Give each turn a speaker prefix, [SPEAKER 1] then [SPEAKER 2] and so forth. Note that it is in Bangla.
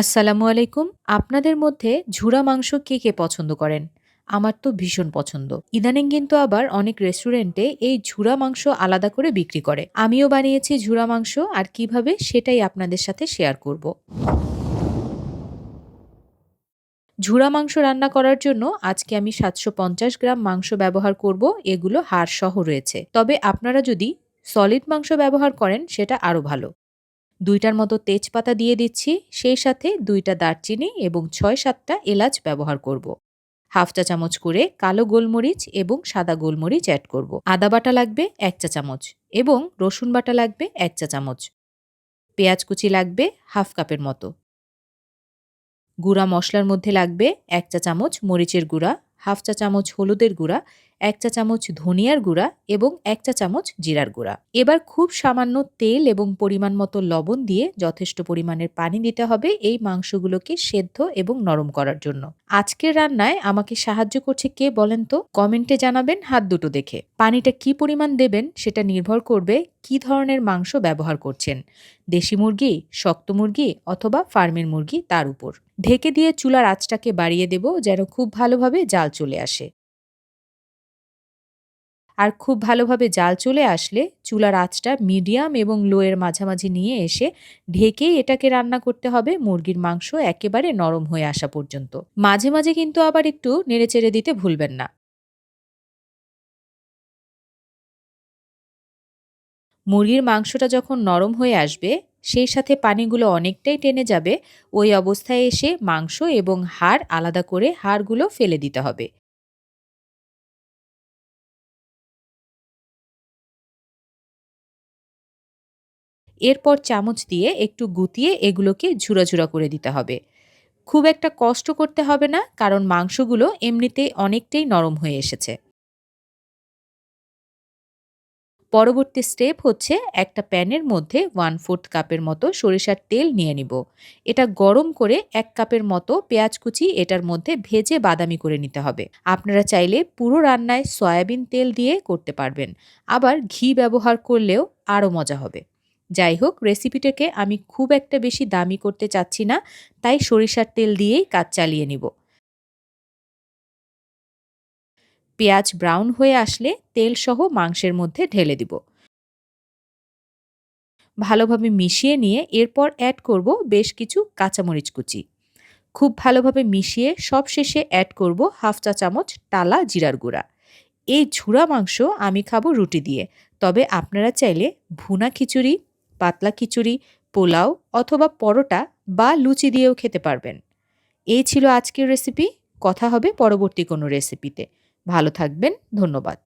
[SPEAKER 1] আসসালামু আলাইকুম। আপনাদের মধ্যে ঝুরা মাংস কে কে পছন্দ করেন? আমার তো ভীষণ পছন্দ। ইদানিং কিন্তু আবার অনেক রেস্টুরেন্টে এই ঝুরা মাংস আলাদা করে বিক্রি করে। আমিও বানিয়েছি ঝুরা মাংস আর কীভাবে সেটাই আপনাদের সাথে শেয়ার করব। ঝুরা মাংস রান্না করার জন্য আজকে আমি সাতশো পঞ্চাশ গ্রাম মাংস ব্যবহার করব। এগুলো হাড় সহ রয়েছে। তবে আপনারা যদি সলিড মাংস ব্যবহার করেন, সেটা আরও ভালো। দুইটার মতো তেজপাতা দিয়ে দিচ্ছি, সেই সাথে দুইটা দারচিনি এবং ছয় সাতটা এলাচ ব্যবহার করব। হাফ চা চামচ করে কালো গোলমরিচ এবং সাদা গোলমরিচ অ্যাড করব। আদা বাটা লাগবে এক চা চামচ এবং রসুন বাটা লাগবে এক চা চামচ পেঁয়াজ কুচি লাগবে হাফ কাপের মতো গুঁড়া মশলার মধ্যে লাগবে এক চা চামচ মরিচের গুঁড়া, হাফ চা চামচ হলুদের গুঁড়া এক চা চামচ ধনিয়ার গুঁড়া এবং এক চা চামচ জিরার গুঁড়া। এবার খুব সামান্য তেল এবং পরিমাণ মতো লবণ দিয়ে যথেষ্ট পরিমাণের পানি দিতে হবে এই মাংসগুলোকে সেদ্ধ এবং নরম করার জন্য। আজকের রান্নায় আমাকে সাহায্য করছে কে বলেন তো? কমেন্টে জানাবেন হাত দুটো দেখে। পানিটা কি পরিমাণ দেবেন সেটা নির্ভর করবে কি ধরনের মাংস ব্যবহার করছেন। দেশি মুরগি, শক্ত মুরগি অথবা ফার্মের মুরগি তার উপর। ঢেকে দিয়ে চুলার আঁচটাকে বাড়িয়ে দেব যেন খুব ভালোভাবে জাল চলে আসে। আর খুব ভালোভাবে জাল চলে আসলে চুলার আঁচটা মিডিয়াম এবং লোয়ের মাঝামাঝি নিয়ে এসে ঢেকেই এটাকে রান্না করতে হবে। মুরগির মাংস একেবারে নরম হয়ে আসা পর্যন্ত। মাঝে মাঝে কিন্তু আবার একটু নেড়েচেড়ে দিতে ভুলবেন না। মুরগির মাংসটা যখন নরম হয়ে আসবে, সেই সাথে পানিগুলো অনেকটাই টেনে যাবে। ওই অবস্থায় এসে মাংস এবং হাড় আলাদা করে হাড়গুলো ফেলে দিতে হবে। এরপর চামচ দিয়ে একটু গুতিয়ে এগুলোকে ঝুরা করে দিতে হবে। খুব একটা কষ্ট করতে হবে না, কারণ মাংসগুলো এমনিতেই অনেকটাই নরম হয়ে এসেছে। পরবর্তী স্টেপ হচ্ছে একটা প্যানের মধ্যে ওয়ান ফোর্থ কাপের মতো সরিষার তেল নিয়ে নিব। এটা গরম করে এক কাপের মতো পেঁয়াজ কুচি এটার মধ্যে ভেজে বাদামি করে নিতে হবে। আপনারা চাইলে পুরো রান্নায় সয়াবিন তেল দিয়ে করতে পারবেন। আবার ঘি ব্যবহার করলেও আরও মজা হবে। যাই হোক রেসিপিটাকে আমি খুব একটা বেশি দামি করতে চাচ্ছি না, তাই সরিষার তেল দিয়েই কাজ চালিয়ে নিব। পেঁয়াজ ব্রাউন হয়ে আসলে তেল সহ মাংসের মধ্যে ঢেলে দিব। ভালোভাবে মিশিয়ে নিয়ে এরপর অ্যাড করব বেশ কিছু কাঁচামরিচ কুচি। খুব ভালোভাবে মিশিয়ে সব শেষে অ্যাড করব হাফ চা চামচ টালা জিরার গুঁড়া। এই ঝুড়া মাংস আমি খাব রুটি দিয়ে, তবে আপনারা চাইলে ভুনা খিচুড়ি পাতলা খিচুড়ি, পোলাও অথবা পরোটা বা লুচি দিয়েও খেতে পারবেন। এই ছিল আজকের রেসিপি কথা হবে পরবর্তী কোনো রেসিপিতে ভালো থাকবেন। ধন্যবাদ।